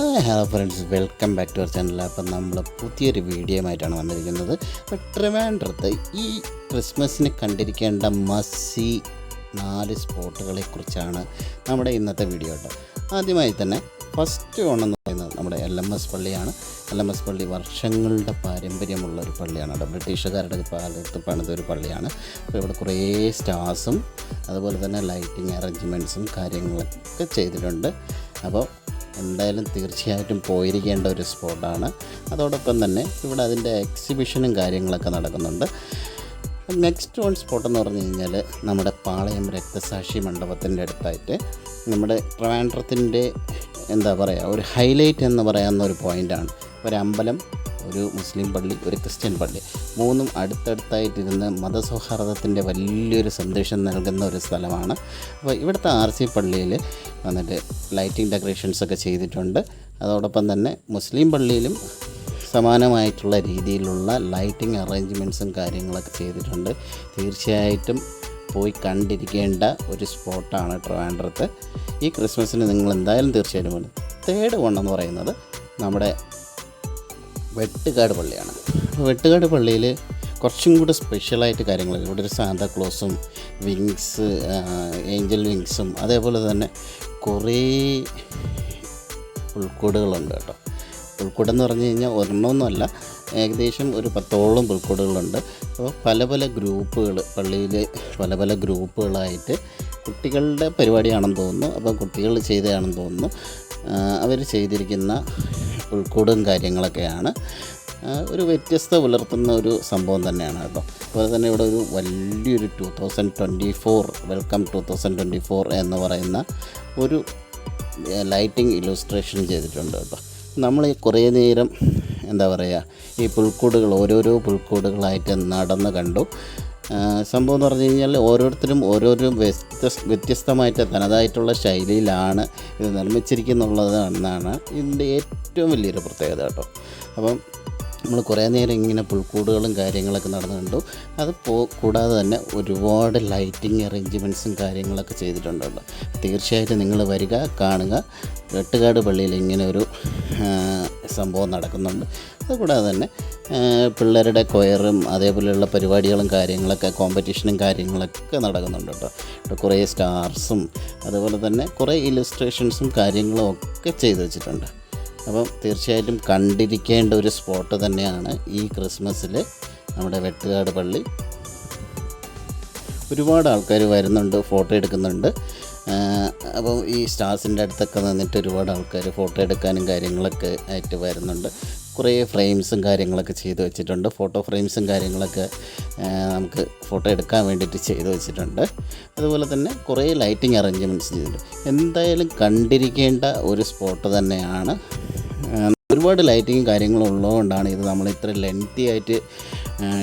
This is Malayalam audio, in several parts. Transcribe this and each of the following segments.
Hi hello friends welcome back to our channel അപ്പം നമ്മൾ പുതിയൊരു വീഡിയോ ആയിട്ടാണ് വന്നിരിക്കുന്നത് ട്രിവാൻഡ്രത്ത് ഈ ക്രിസ്മസിന് കണ്ടിരിക്കേണ്ട മസ്സി നാല് സ്പോട്ടുകളെ കുറിച്ചാണ് നമ്മുടെ ഇന്നത്തെ വീഡിയോ കേട്ടോ. ആദ്യമായി തന്നെ ഫസ്റ്റ് ഓണെന്ന് പറയുന്നത് നമ്മുടെ എൽ എം എസ് പള്ളിയാണ്. എൽ എം എസ് പള്ളി വർഷങ്ങളുടെ പാരമ്പര്യമുള്ള ഒരു പള്ളിയാണ് അവിടെ ബ്രിട്ടീഷുകാരുടെ കാലത്ത് പണിത ഒരു പള്ളിയാണ്. അപ്പോൾ ഇവിടെ കുറേ സ്റ്റാർസും അതുപോലെ തന്നെ ലൈറ്റിംഗ് അറേഞ്ച്മെന്റ്സും കാര്യങ്ങളൊക്കെ ചെയ്തിട്ടുണ്ട്. അപ്പോൾ എന്തായാലും തീർച്ചയായിട്ടും പോയിരിക്കേണ്ട ഒരു സ്പോട്ടാണ്. അതോടൊപ്പം തന്നെ ഇവിടെ അതിന്റെ എക്സിബിഷനും കാര്യങ്ങളൊക്കെ നടക്കുന്നുണ്ട്. നെക്സ്റ്റ് വൺ സ്പോട്ട് എന്ന് പറഞ്ഞു കഴിഞ്ഞാൽ നമ്മുടെ പാളയം രക്തസാക്ഷി മണ്ഡപത്തിന്റെ അടുത്തായിട്ട് നമ്മുടെ ട്രിവാൻഡ്രത്തിന്റെ എന്താ പറയുക ഒരു ഹൈലൈറ്റ് എന്ന് പറയാവുന്ന ഒരു പോയിന്റാണ് ഒരു അമ്പലം ഒരു മുസ്ലിം പള്ളി ഒരു ക്രിസ്ത്യൻ പള്ളി. മൂന്നും അടുത്തടുത്തായിട്ടിരുന്ന് മതസൗഹാർദ്ദത്തിന്റെ വലിയൊരു സന്ദേശം നൽകുന്ന ഒരു സ്ഥലമാണ്. അപ്പോൾ ഇവിടുത്തെ ആർ സി പള്ളിയിൽ വന്നിട്ട് ലൈറ്റിംഗ് ഡെക്കറേഷൻസ് ഒക്കെ ചെയ്തിട്ടുണ്ട്. അതോടൊപ്പം തന്നെ മുസ്ലിം പള്ളിയിലും സമാനമായിട്ടുള്ള രീതിയിലുള്ള ലൈറ്റിംഗ് അറേഞ്ച്മെന്റ്സും കാര്യങ്ങളൊക്കെ ചെയ്തിട്ടുണ്ട്. തീർച്ചയായിട്ടും പോയി കണ്ടിരിക്കേണ്ട ഒരു സ്പോട്ടാണ് ട്രിവാൻഡ്രത്ത്. ഈ ക്രിസ്മസിന് നിങ്ങൾ എന്തായാലും തീർച്ചയായിട്ടും തേർഡ് വൺ എന്ന് പറയുന്നത് നമ്മുടെ വെട്ടുകാട് പള്ളിയാണ്. വെട്ടുകാട് പള്ളിയിൽ കുറച്ചും കൂടെ സ്പെഷ്യലായിട്ട് കാര്യങ്ങൾ ഇവിടെ ഒരു സാന്താ ക്ലോസും വിങ്സ് ഏഞ്ചൽ വിങ്സും അതേപോലെ തന്നെ കുറേ പുൽക്കൂടുകളുണ്ട് കേട്ടോ. പുൽക്കൂടെന്ന് പറഞ്ഞു കഴിഞ്ഞാൽ ഒരെണ്ണമൊന്നുമല്ല ഏകദേശം ഒരു പത്തോളം പുൽക്കൂടുകളുണ്ട്. അപ്പോൾ പല പല ഗ്രൂപ്പുകൾ പള്ളിയിൽ പല പല ഗ്രൂപ്പുകളായിട്ട് കുട്ടികളുടെ പരിപാടിയാണെന്ന് തോന്നുന്നു. അപ്പോൾ കുട്ടികൾ ചെയ്തതാണെന്ന് തോന്നുന്നു. അവർ ചെയ്തിരിക്കുന്ന പുൽക്കൂടും കാര്യങ്ങളൊക്കെയാണ്. ഒരു വ്യത്യസ്ത പുലർത്തുന്ന ഒരു സംഭവം തന്നെയാണ് കേട്ടോ. അതുപോലെ തന്നെ ഇവിടെ ഒരു വലിയൊരു two thousand twenty four welcome two thousand twenty four എന്ന് പറയുന്ന ഒരു ലൈറ്റിംഗ് ഇലൂസ്ട്രേഷൻ ചെയ്തിട്ടുണ്ട് കേട്ടോ. നമ്മൾ ഈ കുറേ നേരം എന്താ പറയുക ഈ പുൽക്കൂടുകൾ ഓരോരോ പുൽക്കൂടുകളായിട്ട് നടന്ന് കണ്ടു. സംഭവം എന്ന് പറഞ്ഞു കഴിഞ്ഞാൽ ഓരോരുത്തരും ഓരോരോ വ്യത്യസ്ത വ്യത്യസ്തമായിട്ട് തനതായിട്ടുള്ള ശൈലിയിലാണ് ഇത് നിർമ്മിച്ചിരിക്കുന്നുള്ളത് എന്നാണ് ഇതിന്റെ ഏറ്റവും വലിയൊരു പ്രത്യേകത കേട്ടോ. അപ്പം നമ്മൾ കുറേ നേരം ഇങ്ങനെ പുൽക്കൂടുകളും കാര്യങ്ങളൊക്കെ നടന്നു കണ്ടു. അത് പോ കൂടാതെ തന്നെ ഒരുപാട് ലൈറ്റിംഗ് അറേഞ്ച്മെന്റ്സും കാര്യങ്ങളൊക്കെ ചെയ്തിട്ടുണ്ടല്ലോ തീർച്ചയായിട്ടും നിങ്ങൾ വരിക കാണുക. വെട്ടുകാട് പള്ളിയിൽ ഇങ്ങനെ ഒരു സംഭവം നടക്കുന്നുണ്ട്. അതുകൂടാതെ തന്നെ പിള്ളേരുടെ കൊയറും അതേപോലെയുള്ള പരിപാടികളും കാര്യങ്ങളൊക്കെ കോമ്പറ്റീഷനും കാര്യങ്ങളൊക്കെ നടക്കുന്നുണ്ട് കേട്ടോ. കുറേ സ്റ്റാർസും അതുപോലെ തന്നെ കുറേ ഇലുസ്ട്രേഷൻസും കാര്യങ്ങളും ഒക്കെ ചെയ്തു വെച്ചിട്ടുണ്ട്. അപ്പം തീർച്ചയായിട്ടും കണ്ടിരിക്കേണ്ട ഒരു സ്പോട്ട് തന്നെയാണ് ഈ ക്രിസ്മസിൽ നമ്മുടെ വെട്ടുകാട് പള്ളി. ഒരുപാട് ആൾക്കാർ വരുന്നുണ്ട് ഫോട്ടോ എടുക്കുന്നുണ്ട്. അപ്പോൾ ഈ സ്റ്റാർസിന്റെ അടുത്തൊക്കെ നിന്നിട്ട് ഒരുപാട് ആൾക്കാർ ഫോട്ടോ എടുക്കാനും കാര്യങ്ങളൊക്കെ ആയിട്ട് വരുന്നുണ്ട്. കുറേ ഫ്രെയിംസും കാര്യങ്ങളൊക്കെ ചെയ്ത് വെച്ചിട്ടുണ്ട്. ഫോട്ടോ ഫ്രെയിംസും കാര്യങ്ങളൊക്കെ നമുക്ക് ഫോട്ടോ എടുക്കാൻ വേണ്ടിയിട്ട് ചെയ്ത് വെച്ചിട്ടുണ്ട്. അതുപോലെ തന്നെ കുറേ ലൈറ്റിംഗ് അറേഞ്ച്മെന്റ്സ് ചെയ്തിട്ടുണ്ട്. എന്തായാലും കണ്ടിരിക്കേണ്ട ഒരു സ്പോട്ട് തന്നെയാണ് ഒരുപാട് ലൈറ്റിങ്ങും കാര്യങ്ങളും ഉള്ളതുകൊണ്ടാണ് ഇത് നമ്മൾ ഇത്ര ലെങ്തി ആയിട്ട്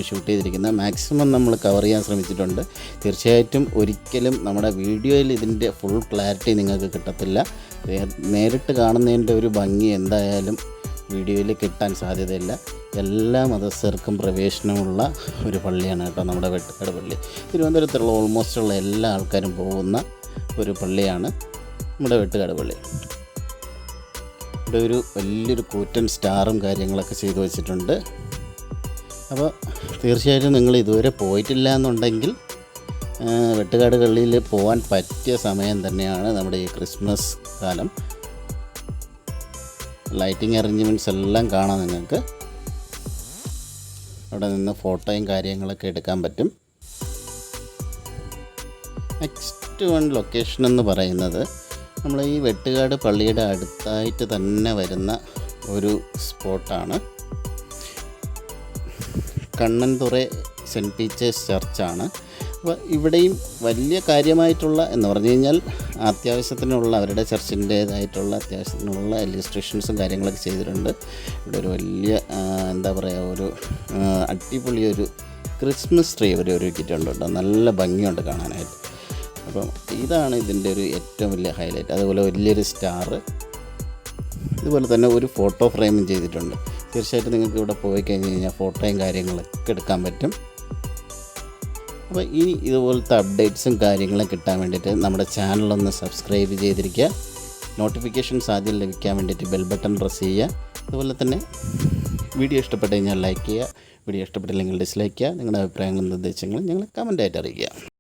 ഷൂട്ട് ചെയ്തിരിക്കുന്നത്. മാക്സിമം നമ്മൾ കവർ ചെയ്യാൻ ശ്രമിച്ചിട്ടുണ്ട്. തീർച്ചയായിട്ടും ഒരിക്കലും നമ്മുടെ വീഡിയോയിൽ ഇതിന്റെ ഫുൾ ക്ലാരിറ്റി നിങ്ങൾക്ക് കിട്ടത്തില്ല. നേരിട്ട് കാണുന്നതിന്റെ ഒരു ഭംഗി എന്തായാലും വീഡിയോയിൽ കിട്ടാൻ സാധ്യതയില്ല. എല്ലാ മതസ്ഥർക്കും പ്രവേശനമുള്ള ഒരു പള്ളിയാണ് കേട്ടോ നമ്മുടെ വെട്ടുകാട് പള്ളി തിരുവനന്തപുരത്തുള്ള ഓൾമോസ്റ്റ് ഉള്ള എല്ലാ ആൾക്കാരും പോകുന്ന ഒരു പള്ളിയാണ് നമ്മുടെ വെട്ടുകാട് പള്ളി ഇവിടെ ഒരു വലിയൊരു കൂറ്റൻ സ്റ്റാറും കാര്യങ്ങളൊക്കെ ചെയ്തു വെച്ചിട്ടുണ്ട്. അപ്പോൾ തീർച്ചയായിട്ടും നിങ്ങൾ ഇതുവരെ പോയിട്ടില്ല എന്നുണ്ടെങ്കിൽ വെട്ടുകാട് കള്ളിയിൽ പോകാൻ പറ്റിയ സമയം തന്നെയാണ് നമ്മുടെ ഈ ക്രിസ്മസ് കാലം. ലൈറ്റിംഗ് അറേഞ്ച്മെന്റ്സ് എല്ലാം കാണാം നിങ്ങൾക്ക്. അവിടെ നിന്ന് ഫോട്ടോയും കാര്യങ്ങളൊക്കെ എടുക്കാൻ പറ്റും. നെക്സ്റ്റ് വൺ ലൊക്കേഷൻ എന്ന് പറയുന്നത് നമ്മൾ ഈ വെട്ടുകാട് പള്ളിയുടെ അടുത്തായിട്ട് തന്നെ വരുന്ന ഒരു സ്പോട്ടാണ്. കണ്ണൻതുറ സെന്റ് പീച്ചേഴ്സ് ചർച്ചാണ്. അപ്പോൾ ഇവിടെയും വലിയ കാര്യമായിട്ടുള്ള എന്ന് പറഞ്ഞു കഴിഞ്ഞാൽ അത്യാവശ്യത്തിനുള്ള അവരുടെ ചർച്ചിന്റേതായിട്ടുള്ള അത്യാവശ്യത്തിനുള്ള ഇലിസ്ട്രേഷൻസും കാര്യങ്ങളൊക്കെ ചെയ്തിട്ടുണ്ട്. ഇവിടെ ഒരു വലിയ എന്താ പറയുക ഒരു അടിപൊളിയൊരു ക്രിസ്മസ് ട്രീ ഒരു ഒരുക്കിയിട്ടുണ്ട് കേട്ടോ. നല്ല ഭംഗിയുണ്ട് കാണാനായിട്ട്. അപ്പം ഇതാണ് ഇതിന്റെ ഒരു ഏറ്റവും വലിയ ഹൈലൈറ്റ് അതുപോലെ വലിയൊരു സ്റ്റാർ ഇതുപോലെ തന്നെ ഒരു ഫോട്ടോ ഫ്രെയിമും ചെയ്തിട്ടുണ്ട്. തീർച്ചയായിട്ടും നിങ്ങൾക്ക് ഇവിടെ പോയി കഴിഞ്ഞ് കഴിഞ്ഞാൽ ഫോട്ടോയും കാര്യങ്ങളൊക്കെ എടുക്കാൻ പറ്റും. അപ്പോൾ ഇനി ഇതുപോലത്തെ അപ്ഡേറ്റ്സും കാര്യങ്ങളും കിട്ടാൻ വേണ്ടിയിട്ട് നമ്മുടെ ചാനലൊന്ന് സബ്സ്ക്രൈബ് ചെയ്തിരിക്കുക. നോട്ടിഫിക്കേഷൻസ് ആദ്യം ലഭിക്കാൻ വേണ്ടിയിട്ട് ബെൽ ബട്ടൺ പ്രസ് ചെയ്യുക. അതുപോലെ തന്നെ വീഡിയോ ഇഷ്ടപ്പെട്ട് കഴിഞ്ഞാൽ ലൈക്ക് ചെയ്യുക. വീഡിയോ ഇഷ്ടപ്പെട്ടില്ലെങ്കിൽ ഡിസ്ലൈക്ക് ചെയ്യുക. നിങ്ങളുടെ അഭിപ്രായങ്ങളും നിർദ്ദേശങ്ങളും ഞങ്ങൾ കമന്റായിട്ട് അറിയിക്കുക.